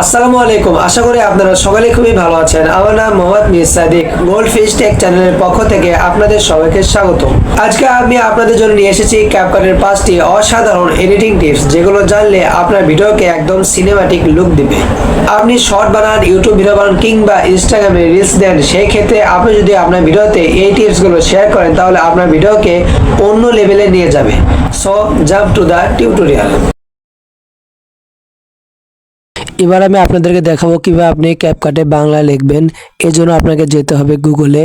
আসসালামু আলাইকুম। আশা করি আপনারা সকালে খুবই ভালো আছেন। আমার নাম Mohammad Mir Sadiq Gold Fish Tech চ্যানেলের পক্ষ থেকে আপনাদের সবাইকে স্বাগত আজকে আমি আপনাদের জন্য নিয়ে এসেছি ক্যাপকাটের পাঁচটি অসাধারণ এডিটিং টিপস যেগুলো জানলে আপনার ভিডিওকে একদম সিনেমাটিক লুক দিবে। আপনি শর্ট বানান ইউটিউব ভিডিও বানান, কিংবা ইনস্টাগ্রামে রিলস দেন, সেই ক্ষেত্রে আপনি যদি আপনার ভিডিওতে এই টিপসগুলো শেয়ার করেন, তাহলে আপনার ভিডিওকে অন্য লেভেলে নিয়ে যাবে। So jump to the tutorial এবার আমি আপনাদেরকে দেখাবো কীভাবে আপনি ক্যাপকাটে বাংলা লিখবেন। এর জন্য আপনাকে যেতে হবে গুগলে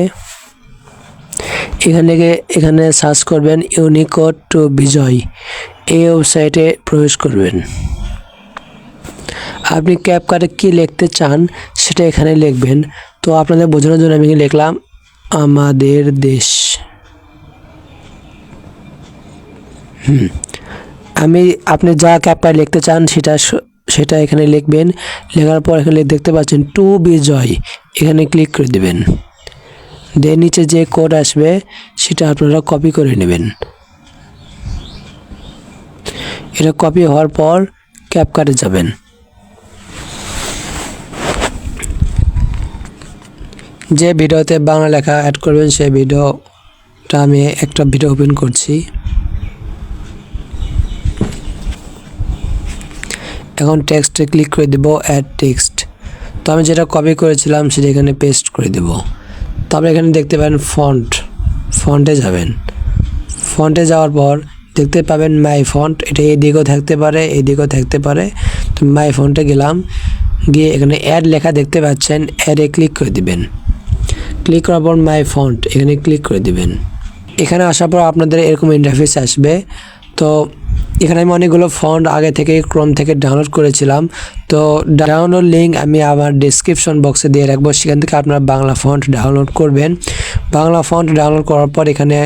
এখান এখানে সার্চ করবেন ইউনিকোড টু বিজয় এই ওয়েবসাইটে প্রবেশ করবেন। আপনি ক্যাপকাটে কি লিখতে চান সেটা এখানে লিখবেন। তো আপনাদের বোঝানোর জন্য আমি লিখলাম আমাদের দেশ। হুম। আমি, আপনি যা ক্যাপকাট লিখতে চান সেটা সেটা এখানে লিখবেন। লেখার পর এখানে দেখতে পাচ্ছেন টু বিজয় এখানে ক্লিক করে দেবেন। দিয়ে নিচে যে কোড আসবে, সেটা আপনারা কপি করে নেবেন। এটা কপি হওয়ার পর ক্যাপকাটে যাবেন। যে ভিডিওতে বাংলা লেখা অ্যাড করবেন, সেই ভিডিওটা আমি একটা ভিডিও ওপেন করছি। এখন টেক্সটে ক্লিক করে দেব অ্যাড টেক্সট তো আমি যেটা কপি করেছিলাম সেটা এখানে পেস্ট করে দেব। তারপরে এখানে দেখতে পাবেন ফন্ট ফন্টে যাবেন। ফন্টে যাওয়ার পর দেখতে পাবেন মাই ফন্ট এটা এই দিকেও থাকতে পারে এই দিকেও থাকতে পারে। তো মাই ফন্টে গেলাম। গিয়ে এখানে অ্যাড লেখা দেখতে পাচ্ছেন অ্যাডে ক্লিক করে দিবেন। ক্লিক করার পর মাই ফন্ট এখানে ক্লিক করে দিবেন। এখানে আসার পর আপনাদের এরকম ইন্টারফেস আসবে। তো এখানে আমি অনেকগুলো ফন্ট আগে থেকে, ক্রোম থেকে ডাউনলোড করেছিলাম। তো ডাউনলোড লিঙ্ক আমি আমার ডিসক্রিপশন বক্সে দিয়ে রাখব। সেখান থেকে আপনারা বাংলা ফন্ট ডাউনলোড করবেন। বাংলা ফন্ট ডাউনলোড করার পর এখানে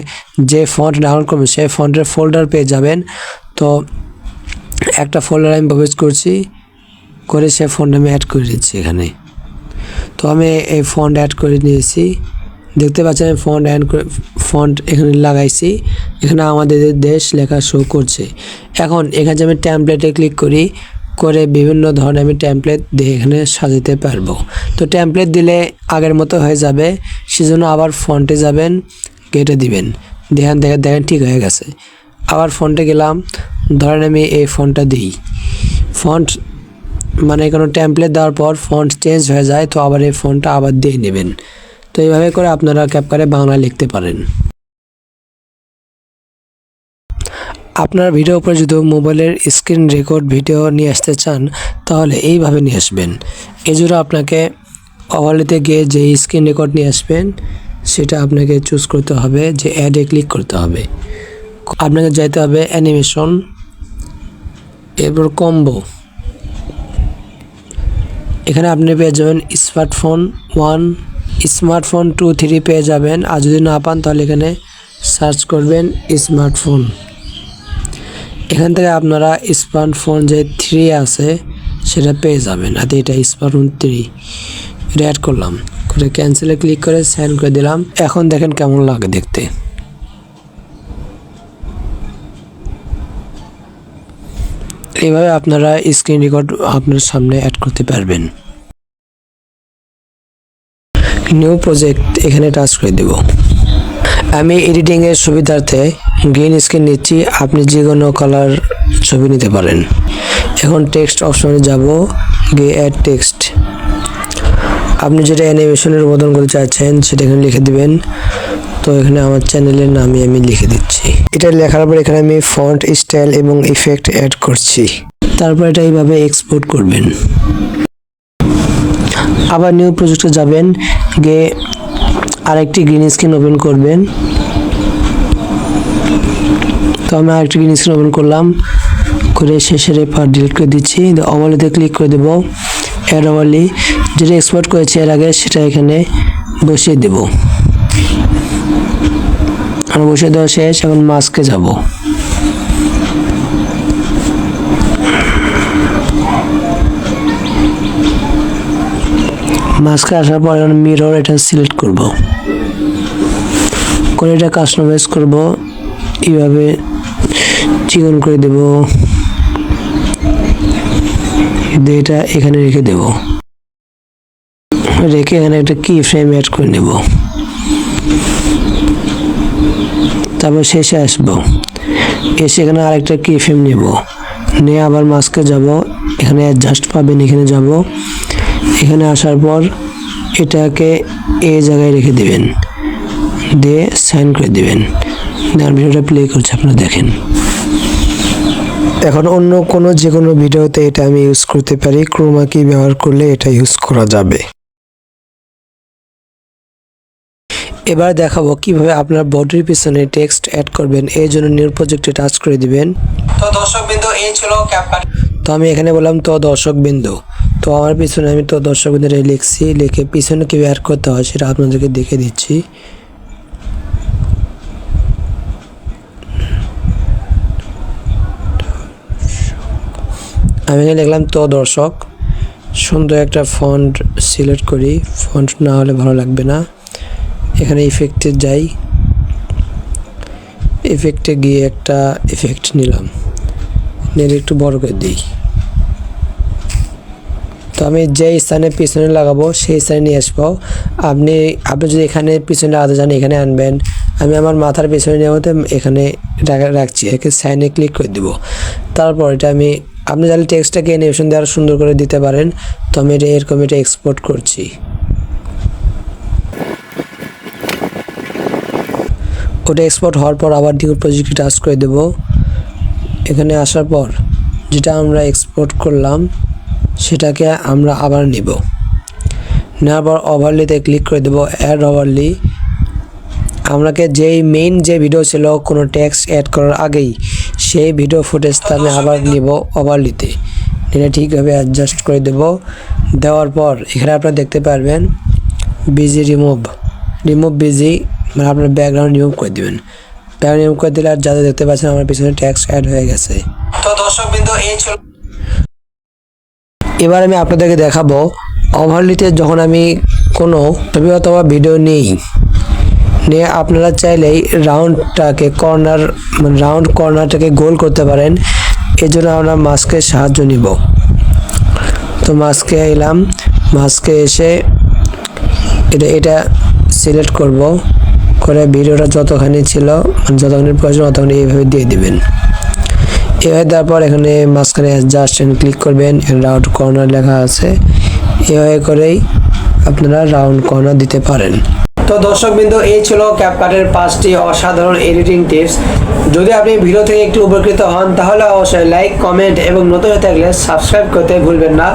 যে ফন্ট ডাউনলোড করবেন, সেই ফন্টের ফোল্ডার পেয়ে যাবেন। তো একটা ফোল্ডার আমি প্রবেশ করছি, করে সে ফন্ট আমি অ্যাড করে দিচ্ছি এখানে। তো আমি এই ফন্ট অ্যাড করে নিয়েছি। দেখতে পাচ্ছেন আমি ফন্ট অ্যাড করে ফন্ট এখানে লাগাইছি। এখানে আমাদের দেশ লেখা শো করছে। এখন এখানে আমি ট্যাম্পলেটে ক্লিক করি, করে বিভিন্ন ধরনের আমি ট্যাম্পলেট দিয়ে এখানে সাজাতে পারব। তো ট্যাম্পলেট দিলে আগের মতো হয়ে যাবে, সেজন্য আবার ফন্টে যাবেন কেটে দিবেন। দেখেন দেখেন দেখেন, ঠিক হয়ে গেছে। আবার ফন্টে গেলাম, ধরেন আমি এই ফন্টটা দিই। ফন্ট মানে কোনো ট্যাম্পলেট দেওয়ার পর ফন্ট চেঞ্জ হয়ে যায়, তো আবার এই ফন্টটা আবার দিয়ে নেবেন। তো এইভাবে করে আপনারা ক্যাপকারে বাংলা লিখতে পারেন। আপনার ভিডিও উপরে যদি মোবাইলের স্ক্রিন রেকর্ড ভিডিও নিয়ে আসতে চান, তাহলে এইভাবে নিয়ে আসবেন। এজন্য আপনাকে ওভারলেতে গিয়ে যে স্ক্রিন রেকর্ড নিয়ে আসবেন, সেটা আপনাকে চুজ করতে হবে, যে অ্যাডে ক্লিক করতে হবে। আপনাকে যাইতে হবে অ্যানিমেশন, এরপর কম্বো। এখানে আপনি পেয়ে যাবেন smartphone one, smartphone two, three পেয়ে যাবেন। আর যদি না পান, তাহলে এখানে সার্চ করবেন স্মার্টফোন। এখান থেকে আপনারা স্মার্টফোন যে থ্রি আছে, সেটা পেয়ে যাবেন। হাতে এটা স্মার্টফোন থ্রি এটা অ্যাড করলাম। করে ক্যান্সেলে ক্লিক করে সেন্ড করে দিলাম। এখন দেখেন কেমন লাগে দেখতে। এইভাবে আপনারা স্ক্রিন রেকর্ড আপনার সামনে অ্যাড করতে পারবেন। নিউ প্রজেক্ট এখানে টাচ করে দেব। আমি এডিটিংয়ের সুবিধার্থে গ্রিন স্ক্রিন নিচ্ছি, আপনি যে কোনো কালার ছবি নিতে পারেন। এখন টেক্সট অপশনে যাব, গিয়ে অ্যাড টেক্সট আপনি যেটা অ্যানিমেশনের উৎপাদন করতে চাচ্ছেন সেটা এখানে লিখে দিবেন। তো এখানে আমার চ্যানেলের নামই আমি লিখে দিচ্ছি। এটা লেখার পর এখানে আমি ফন্ট স্টাইল এবং ইফেক্ট অ্যাড করছি। তারপর এটা এইভাবে এক্সপোর্ট করবেন। আবার নিউ প্রজেক্টে যাবেন, গিয়ে আরেকটি গ্রিন স্ক্রিন ওপেন করবেন। তো আমি আরেকটি স্ক্রিন ওপেন করলাম। করে শেষের পার ডিলিট করে দিচ্ছি। ওভারলিতে ক্লিক করে দেবো। অ্যাড ওভারলি যেটা এক্সপোর্ট করেছি এর আগে সেটা এখানে বসিয়ে দেব। আর বসিয়ে দেওয়া শেষ, এখন মাস্কে যাব। মাস্কে আসার পর এখন মিরর এটা সিলেক্ট করব। করে এটা কাস্টমাইজ করব। এইভাবে চিকন করে দেব। এটা এখানে রেখে দেব। রেখে এখানে একটা কি ফ্রেম অ্যাড করে নেব। তারপর শেষে আসব। এসে এখানে আরেকটা কি ফ্রেম নেব। নিয়ে আবার মাস্কে যাব। এখানে অ্যাডজাস্ট পাবেন, এখানে যাব। এখানে আসার পর এটাকে এই জায়গায় রেখে দিবেন। দিয়ে সাইন করে দিবেন। আর ভিডিওটা প্লে করছে আপনারা দেখেন। এখন অন্য কোনো যে কোনো ভিডিওতে এটা আমি ইউজ করতে পারি ক্রোমা কি ব্যবহার করলে এটা ইউজ করা যাবে। এবার দেখাবো কীভাবে আপনার বডির পিছনে টেক্সট অ্যাড করবেন এই জন্য নিউ প্রজেক্টে টাচ করে দিবেন। তো দর্শক বিন্দু এই ছিল ক্যাপকাট তো আমি এখানে বললাম তো দর্শক বিন্দু। তো আমার পিছনে আমি তো দর্শক বিন্দু লিখছি লিখে পিছনে কীভাবে অ্যাড করতে হয় সেটা আপনাদেরকে দেখে দিচ্ছি। আমি এখানে দেখলাম তো দর্শক, সুন্দর একটা ফন্ট সিলেক্ট করি। ফন্ট না হলে ভালো লাগবে না। এখানে ইফেক্টে যাই। ইফেক্টে গিয়ে একটা ইফেক্ট নিলাম। নিয়ে একটু বড় করে দিই। তো আমি যে স্থানে পিছনে লাগাবো, সেই স্থানে নিয়ে আসব। আপনি আপনি যদি এখানে পিছনে লাগাতে চান, এখানে আনবেন। আমি আমার মাথার পিছনে নেব, তো এখানে রাখছি। একে সাইনে ক্লিক করে দিব। তারপর এটা আমি আপনি চাইলে টেক্সটটাকে অ্যানিমেশন দিয়ে আরও সুন্দর করে দিতে পারেন। তো আমি এটা এরকম এটা এক্সপোর্ট করছি। ওটা এক্সপোর্ট হওয়ার পর আবার নিউ প্রজেক্টে টাচ করে দেব। এখানে আসার পর যেটা আমরা এক্সপোর্ট করলাম, সেটাকে আমরা আবার নিব। নেওয়ার পর ওভারলিতে ক্লিক করে দেব অ্যাড ওভারলি আমাকে যেই মেইন যে ভিডিও ছিল কোনো টেক্সট অ্যাড করার আগেই সেই ভিডিও ফুটেজটা আমি আবার নিব ওভারলিতে এটা ঠিকভাবে অ্যাডজাস্ট করে দেব। দেওয়ার পর এখানে আপনারা দেখতে পারবেন বিজি রিমুভ রিমুভ বিজি মানে আপনার ব্যাকগ্রাউন্ড রিমুভ করে দিবেন। ব্যাকগ্রাউন্ড রিমুভ করে দিলে আর যাদের দেখতে পাচ্ছেন আমার পিছনে ট্যাক্স অ্যাড হয়ে গেছে। তো দর্শক বিন্দু এই ছিল এবার আমি আপনাদেরকে দেখাবো ওভারলিতে যখন আমি কোনো ছবি অথবা ভিডিও নেই। নিয়ে আপনারা চাইলেই রাউন্ডটাকে কর্নার মানে রাউন্ড কর্নারটাকে গোল করতে পারেন। এই জন্য আমরা মাস্কের সাহায্য নিব। তো মাস্কে এলাম। মাস্কে এসে এটা এটা সিলেক্ট করব। করে ভিডিওটা যতখানি ছিল মানে যতখানি প্রয়োজন ততখানি এইভাবে দিয়ে দিবেন। এভাবে দেওয়ার পর এখানে মাঝখানে জাস্ট ক্লিক করবেন রাউন্ড কর্নার লেখা আছে। এভাবে করেই আপনারা রাউন্ড কর্নার দিতে পারেন। তো দর্শক বিন্দু এই ছিল ক্যাপকাটের পাঁচটি অসাধারণ এডিটিং টিপস যদি আপনি ভিডিও থেকে একটু উপকৃত হন, তাহলে অবশ্যই লাইক কমেন্ট এবং নতুন হয়ে থাকলে সাবস্ক্রাইব করতে ভুলবেন না।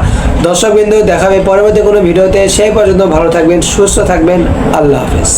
দর্শক বিন্দু দেখাবে পরবর্তী কোনো ভিডিওতে সেই পর্যন্ত ভালো থাকবেন, সুস্থ থাকবেন। আল্লাহ হাফেজ।